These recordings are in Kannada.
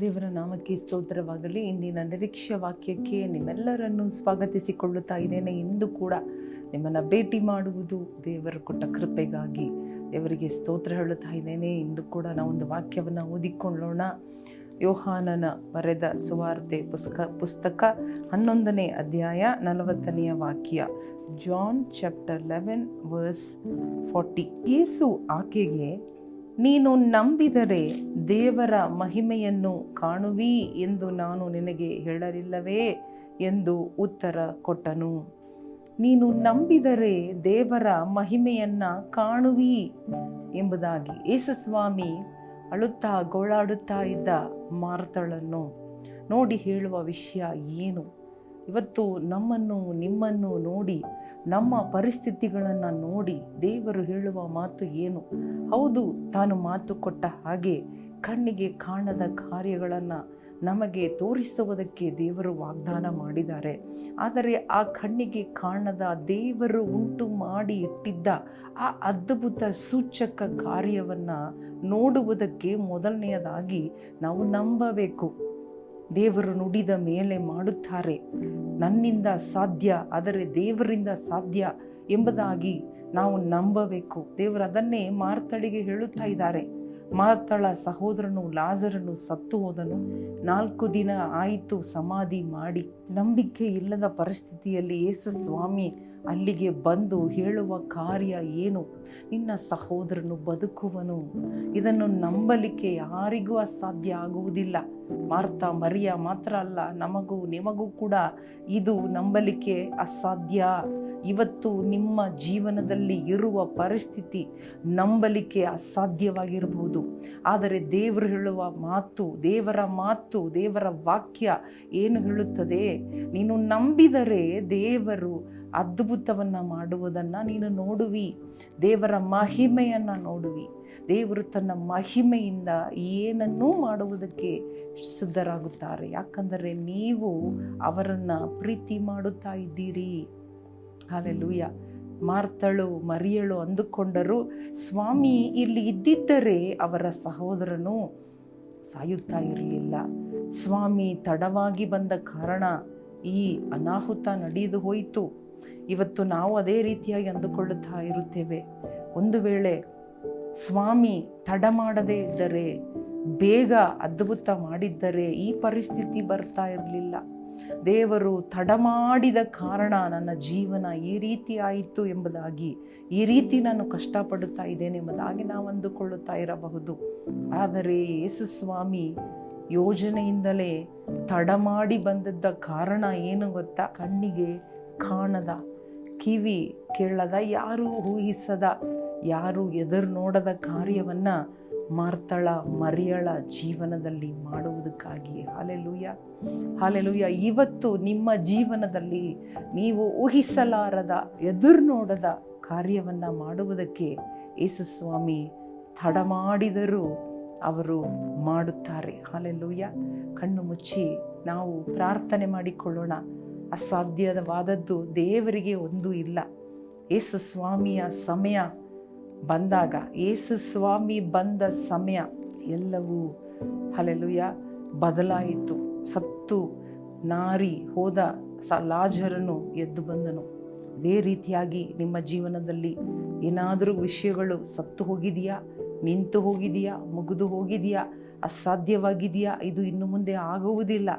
ದೇವರ ನಾಮಕ್ಕೆ ಸ್ತೋತ್ರವಾಗಲಿ. ಇಂದಿನ ನಿರೀಕ್ಷೆ ವಾಕ್ಯಕ್ಕೆ ನಿಮ್ಮೆಲ್ಲರನ್ನು ಸ್ವಾಗತಿಸಿಕೊಳ್ಳುತ್ತಾ ಇದ್ದೇನೆ. ಇಂದು ಕೂಡ ನಿಮ್ಮನ್ನು ಭೇಟಿ ಮಾಡುವುದು ದೇವರು ಕೊಟ್ಟ ಕೃಪೆಗಾಗಿ ದೇವರಿಗೆ ಸ್ತೋತ್ರ ಹೇಳುತ್ತಾ ಇದ್ದೇನೆ. ಇಂದು ಕೂಡ ನಾವೊಂದು ವಾಕ್ಯವನ್ನು ಓದಿಕೊಳ್ಳೋಣ. ಯೋಹಾನನ ಬರೆದ ಸುವಾರ್ತೆ ಪುಸ್ತಕ ಪುಸ್ತಕ ಹನ್ನೊಂದನೇ ಅಧ್ಯಾಯ ನಲವತ್ತನೆಯ ವಾಕ್ಯ. John chapter eleven verse forty. ಏಸು ಆಕೆಗೆ ನೀನು ನಂಬಿದರೆ ದೇವರ ಮಹಿಮೆಯನ್ನು ಕಾಣುವಿ ಎಂದು ನಾನು ನಿನಗೆ ಹೇಳಲಿಲ್ಲವೇ ಎಂದು ಉತ್ತರ ಕೊಟ್ಟನು. ನೀನು ನಂಬಿದರೆ ದೇವರ ಮಹಿಮೆಯನ್ನು ಕಾಣುವಿ ಎಂಬುದಾಗಿ ಯೇಸುಸ್ವಾಮಿ ಅಳುತ್ತಾ ಗೋಳಾಡುತ್ತಾ ಇದ್ದ ಮಾರ್ತಳನ್ನು ನೋಡಿ ಹೇಳುವ ವಿಷಯ ಏನು? ಇವತ್ತು ನಮ್ಮನ್ನು, ನಿಮ್ಮನ್ನು ನೋಡಿ ನಮ್ಮ ಪರಿಸ್ಥಿತಿಗಳನ್ನು ನೋಡಿ ದೇವರು ಹೇಳುವ ಮಾತು ಏನು? ಹೌದು, ತಾನು ಮಾತು ಕೊಟ್ಟ ಹಾಗೆ ಕಣ್ಣಿಗೆ ಕಾಣದ ಕಾರ್ಯಗಳನ್ನು ನಮಗೆ ತೋರಿಸುವುದಕ್ಕೆ ದೇವರು ವಾಗ್ದಾನ ಮಾಡಿದ್ದಾರೆ. ಆದರೆ ಆ ಕಣ್ಣಿಗೆ ಕಾಣದ ದೇವರು ಉಂಟು ಮಾಡಿ ಇಟ್ಟಿದ್ದ ಆ ಅದ್ಭುತ ಸೂಚಕ ಕಾರ್ಯವನ್ನು ನೋಡುವುದಕ್ಕೆ ಮೊದಲನೆಯದಾಗಿ ನಾವು ನಂಬಬೇಕು. ದೇವರು ನುಡಿದ ಮೇಲೆ ಮಾಡುತ್ತಾರೆ. ನನ್ನಿಂದ ಸಾಧ್ಯ, ಆದರೆ ದೇವರಿಂದ ಸಾಧ್ಯ ಎಂಬುದಾಗಿ ನಾವು ನಂಬಬೇಕು. ದೇವರು ಅದನ್ನೇ ಮಾರ್ತಳಿಗೆ ಹೇಳುತ್ತಾ ಇದ್ದಾರೆ. ಮಾರ್ತಳ ಸಹೋದರನು ಲಾಜರನು ಸತ್ತು ಹೋದನು. ನಾಲ್ಕು ದಿನ ಆಯಿತು, ಸಮಾಧಿ ಮಾಡಿ. ನಂಬಿಕೆ ಇಲ್ಲದ ಪರಿಸ್ಥಿತಿಯಲ್ಲಿ ಯೇಸು ಸ್ವಾಮಿ ಅಲ್ಲಿಗೆ ಬಂದು ಹೇಳುವ ಕಾರ್ಯ ಏನು? ನಿನ್ನ ಸಹೋದರನು ಬದುಕುವನು. ಇದನ್ನು ನಂಬಲಿಕ್ಕೆ ಯಾರಿಗೂ ಅಸಾಧ್ಯ ಆಗುವುದಿಲ್ಲ. ಮಾರ್ತ, ಮರಿಯ ಮಾತ್ರ ಅಲ್ಲ, ನಮಗೂ, ನಿಮಗೂ ಕೂಡ ಇದು ನಂಬಲಿಕೆ ಅಸಾಧ್ಯ. ಇವತ್ತು ನಿಮ್ಮ ಜೀವನದಲ್ಲಿ ಇರುವ ಪರಿಸ್ಥಿತಿ ನಂಬಲಿಕೆ ಅಸಾಧ್ಯವಾಗಿರಬಹುದು ಆದರೆ ದೇವರು ಹೇಳುವ ಮಾತು, ದೇವರ ಮಾತು, ದೇವರ ವಾಕ್ಯ ಏನು ಹೇಳುತ್ತದೆ? ನೀನು ನಂಬಿದರೆ ದೇವರು ಅದ್ಭುತವನ್ನು ಮಾಡುವುದನ್ನು ನೀನು ನೋಡುವಿ, ದೇವರ ಮಹಿಮೆಯನ್ನು ನೋಡುವಿ. ದೇವರು ತನ್ನ ಮಹಿಮೆಯಿಂದ ಏನನ್ನೂ ಮಾಡುವುದಕ್ಕೆ ಸಿದ್ಧರಾಗುತ್ತಾರೆ. ಯಾಕಂದರೆ ನೀವು ಅವರನ್ನು ಪ್ರೀತಿ ಮಾಡುತ್ತಾ ಇದ್ದೀರಿ. ಹಾಲೆಲೂಯ ಮಾರ್ತಳು, ಮರಿಯಳು ಅಂದುಕೊಂಡರು ಸ್ವಾಮಿ ಇಲ್ಲಿ ಇದ್ದಿದ್ದರೆ ಅವರ ಸಹೋದರನು ಸಾಯುತ್ತಾ ಇರಲಿಲ್ಲ. ಸ್ವಾಮಿ ತಡವಾಗಿ ಬಂದ ಕಾರಣ ಈ ಅನಾಹುತ ನಡೆದು ಹೋಯಿತು. ಇವತ್ತು ನಾವು ಅದೇ ರೀತಿಯಾಗಿ ಅಂದುಕೊಳ್ಳುತ್ತಾ ಇರುತ್ತೇವೆ. ಒಂದು ವೇಳೆ ಸ್ವಾಮಿ ತಡ ಮಾಡದೇ ಇದ್ದರೆ, ಬೇಗ ಅದ್ಭುತ ಮಾಡಿದ್ದರೆ ಈ ಪರಿಸ್ಥಿತಿ ಬರ್ತಾ ಇರಲಿಲ್ಲ. ದೇವರು ತಡ ಮಾಡಿದ ಕಾರಣ ನನ್ನ ಜೀವನ ಈ ರೀತಿ ಆಯಿತು ಎಂಬುದಾಗಿ, ಈ ರೀತಿ ನಾನು ಕಷ್ಟಪಡುತ್ತಾ ಇದ್ದೇನೆ ಎಂಬುದಾಗಿ ನಾವು ಅಂದುಕೊಳ್ಳುತ್ತಾ ಇರಬಹುದು. ಆದರೆ ಯೇಸು ಸ್ವಾಮಿ ಯೋಜನೆಯಿಂದಲೇ ತಡ ಮಾಡಿ ಬಂದದ್ದ ಕಾರಣ ಏನು ಗೊತ್ತಾ? ಕಣ್ಣಿಗೆ ಕಾಣದ, ಕಿವಿ ಕೇಳದ, ಯಾರೂ ಊಹಿಸದ ಯಾರು ಎದುರು ನೋಡದ ಕಾರ್ಯವನ್ನು ಮಾರ್ತಳ, ಮರಿಯಳ ಜೀವನದಲ್ಲಿ ಮಾಡುವುದಕ್ಕಾಗಿ. ಹಾಲೆಲೂಯ. ಹಾಲೆಲೂಯ. ಇವತ್ತು ನಿಮ್ಮ ಜೀವನದಲ್ಲಿ ನೀವು ಊಹಿಸಲಾರದ, ಎದುರು ನೋಡದ ಕಾರ್ಯವನ್ನು ಮಾಡುವುದಕ್ಕೆ ಯೇಸುಸ್ವಾಮಿ ತಡ ಮಾಡಿದರೂ ಅವರು ಮಾಡುತ್ತಾರೆ. ಹಾಲೆಲೂಯ. ಕಣ್ಣು ಮುಚ್ಚಿ ನಾವು ಪ್ರಾರ್ಥನೆ ಮಾಡಿಕೊಳ್ಳೋಣ. ಅಸಾಧ್ಯವಾದದ್ದು ದೇವರಿಗೆ ಒಂದು ಇಲ್ಲ. ಯೇಸುಸ್ವಾಮಿಯ ಸಮಯ ಬಂದಾಗ ಯೇಸು ಸ್ವಾಮಿ ಬಂದ ಸಮಯ ಎಲ್ಲವೂ ಹಲೆಲುಯ ಬದಲಾಯಿತು. ಸತ್ತು ನಾರಿ ಹೋದ ಸ ಲಾಜರನು ಎದ್ದು ಬಂದನು. ಅದೇ ರೀತಿಯಾಗಿ ನಿಮ್ಮ ಜೀವನದಲ್ಲಿ ಏನಾದರೂ ವಿಷಯಗಳು ಸತ್ತು ಹೋಗಿದೆಯಾ, ನಿಂತು ಹೋಗಿದೆಯಾ, ಮುಗಿದು ಹೋಗಿದೆಯಾ, ಅಸಾಧ್ಯವಾಗಿದೆಯಾ, ಇದು ಇನ್ನು ಮುಂದೆ ಆಗುವುದಿಲ್ಲ,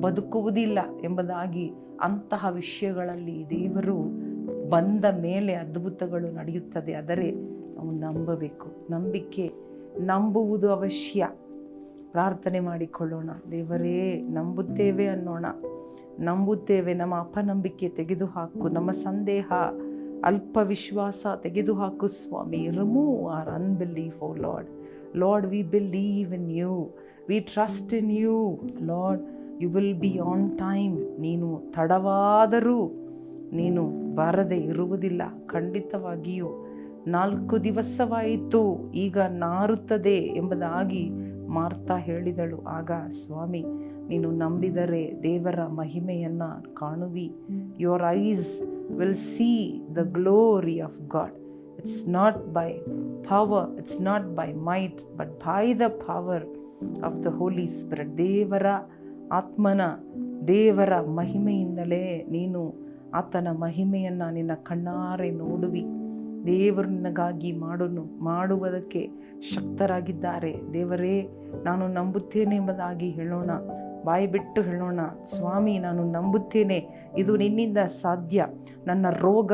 ಬದುಕುವುದಿಲ್ಲ ಎಂಬುದಾಗಿ ಅಂತಹ ವಿಷಯಗಳಲ್ಲಿ ದೇವರು ಬಂದ ಮೇಲೆ ಅದ್ಭುತಗಳು ನಡೆಯುತ್ತದೆ. ಆದರೆ ನಾವು ನಂಬಬೇಕು, ನಂಬಿಕೆ ನಂಬುವುದು ಅವಶ್ಯ. ಪ್ರಾರ್ಥನೆ ಮಾಡಿಕೊಳ್ಳೋಣ, ದೇವರೇ ನಂಬುತ್ತೇವೆ ಅನ್ನೋಣ. ನಂಬುತ್ತೇವೆ, ನಮ್ಮ ಅಪನಂಬಿಕೆ ತೆಗೆದುಹಾಕು, ನಮ್ಮ ಸಂದೇಹ ಅಲ್ಪ ವಿಶ್ವಾಸ ತೆಗೆದುಹಾಕು ಸ್ವಾಮಿ. Remove our unbelief O Lord Lord we believe in you we trust in you Lord you will be on time ನೀನು ತಡವಾದರೂ ನೀನು ಬಾರದೆ ಇರುವುದಿಲ್ಲ, ಖಂಡಿತವಾಗಿಯೂ. ನಾಲ್ಕು ದಿವಸವಾಯಿತು, ಈಗ ನಾರುತ್ತದೆ ಎಂಬುದಾಗಿ ಮಾರ್ತಾ ಹೇಳಿದಳು. ಆಗ ಸ್ವಾಮಿ, ನೀನು ನಂಬಿದರೆ ದೇವರ ಮಹಿಮೆಯನ್ನು ಕಾಣುವಿ. Your eyes will see the glory of God it's not by power it's not by might but by the power of the Holy Spirit ದೇವರ ಆತ್ಮನ, ದೇವರ ಮಹಿಮೆಯಿಂದಲೇ ನೀನು ಆತನ ಮಹಿಮೆಯನ್ನು ನಿನ್ನ ಕಣ್ಣಾರೆ ನೋಡುವಿ. ದೇವರು ಮಾಡನು, ಮಾಡುವುದಕ್ಕೆ ಶಕ್ತರಾಗಿದ್ದಾರೆ. ದೇವರೇ, ನಾನು ನಂಬುತ್ತೇನೆ ಎಂಬುದಾಗಿ ಹೇಳೋಣ. ಬಾಯಿ ಬಿಟ್ಟು ಹೇಳೋಣ. ಸ್ವಾಮಿ, ನಾನು ನಂಬುತ್ತೇನೆ. ಇದು ನಿನ್ನಿಂದ ಸಾಧ್ಯ. ನನ್ನ ರೋಗ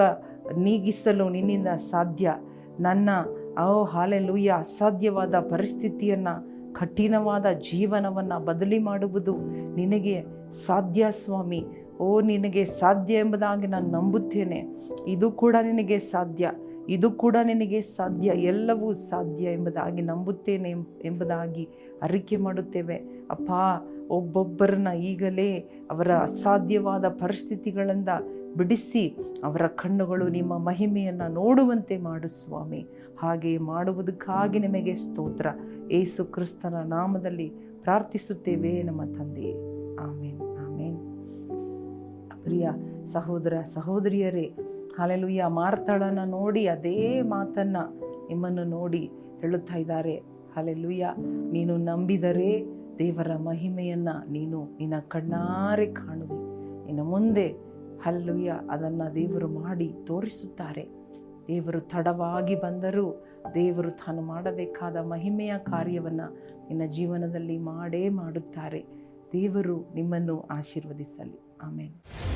ನೀಗಿಸಲು ನಿನ್ನಿಂದ ಸಾಧ್ಯ. ನನ್ನ, ಓ ಲೂಯ್ಯ ಅಸಾಧ್ಯವಾದ ಪರಿಸ್ಥಿತಿಯನ್ನು, ಕಠಿಣವಾದ ಜೀವನವನ್ನು ಬದಲಿ ಮಾಡುವುದು ನಿನಗೆ ಸಾಧ್ಯ ಸ್ವಾಮಿ. ಓ, ನಿನಗೆ ಸಾಧ್ಯ ಎಂಬುದಾಗಿ ನಾನು ನಂಬುತ್ತೇನೆ. ಇದು ಕೂಡ ನಿನಗೆ ಸಾಧ್ಯ. ಇದು ಕೂಡ ನಿನಗೆ ಸಾಧ್ಯ, ಎಲ್ಲವೂ ಸಾಧ್ಯ ಎಂಬುದಾಗಿ ನಂಬುತ್ತೇನೆ ಎಂಬ- ಎಂಬುದಾಗಿ ಅರಿಕೆ ಮಾಡುತ್ತೇವೆ. ಅಪ್ಪ, ಒಬ್ಬೊಬ್ಬರನ್ನ ಈಗಲೇ ಅವರ ಅಸಾಧ್ಯವಾದ ಪರಿಸ್ಥಿತಿಗಳಿಂದ ಬಿಡಿಸಿ ಅವರ ಕಣ್ಣುಗಳು ನಿಮ್ಮ ಮಹಿಮೆಯನ್ನು ನೋಡುವಂತೆ ಮಾಡು ಸ್ವಾಮಿ. ಹಾಗೆ ಮಾಡುವುದಕ್ಕಾಗಿ ನಿಮಗೆ ಸ್ತೋತ್ರ. ಏಸು ಕ್ರಿಸ್ತನ ನಾಮದಲ್ಲಿ ಪ್ರಾರ್ಥಿಸುತ್ತೇವೆ ನಮ್ಮ ತಂದೆ. ಆಮೇನ್ ಆಮೇನ್. ಪ್ರಿಯ ಸಹೋದರ, ಸಹೋದರಿಯರೇ ಹಾಲೆಲುಯ್ಯ. ಮಾರ್ತಳನ ನೋಡಿ ಅದೇ ಮಾತನ್ನು ನಿಮ್ಮನ್ನು ನೋಡಿ ಹೇಳುತ್ತಾ ಇದ್ದಾರೆ. ಹಾಲೆಲುಯ್ಯ. ನೀನು ನಂಬಿದರೆ ದೇವರ ಮಹಿಮೆಯನ್ನು ನೀನು ನಿನ್ನ ಕಣ್ಣಾರೆ ಕಾಣುವೆ. ನಿನ್ನ ಮುಂದೆ ಹಲ್ಲುಯ್ಯ ಅದನ್ನು ದೇವರು ಮಾಡಿ ತೋರಿಸುತ್ತಾರೆ. ದೇವರು ತಡವಾಗಿ ಬಂದರೂ ದೇವರು ತಾನು ಮಾಡಬೇಕಾದ ಮಹಿಮೆಯ ಕಾರ್ಯವನ್ನು ನಿನ್ನ ಜೀವನದಲ್ಲಿ ಮಾಡೇ ಮಾಡುತ್ತಾರೆ. ದೇವರು ನಿಮ್ಮನ್ನು ಆಶೀರ್ವದಿಸಲಿ. ಆಮೇಲೆ